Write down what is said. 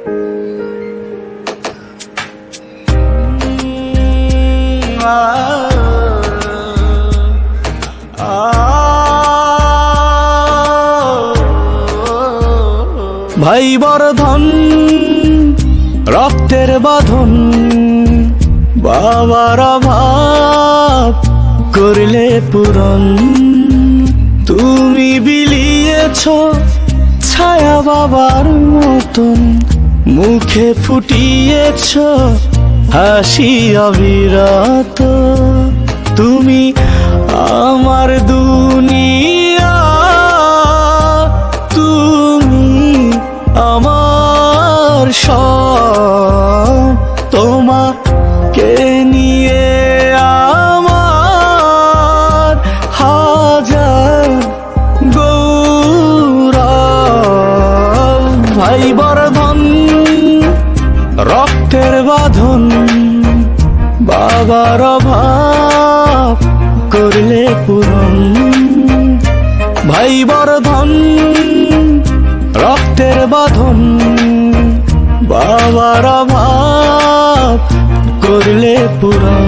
Mm, ah, ah. ভাই বর্ধন রক্তের বাঁধন বাবার অভাব করলে পূরণ। তুমি বিলিয়েছ ছায়া বাবার মতন। মুখে ফুটিয়েছ হাসি অবিরত। তুমি আমার দুনিয়া, তুমি আমার সব। তোমাকে নিয়ে আমার হাজার গৌরব। ভাই বর্ধন রক্তের বাঁধন বাবার অভাব করলে পূরণ। ভাই বর্ধন রক্তের বাঁধন বাবার অভাব করলে পূরণ।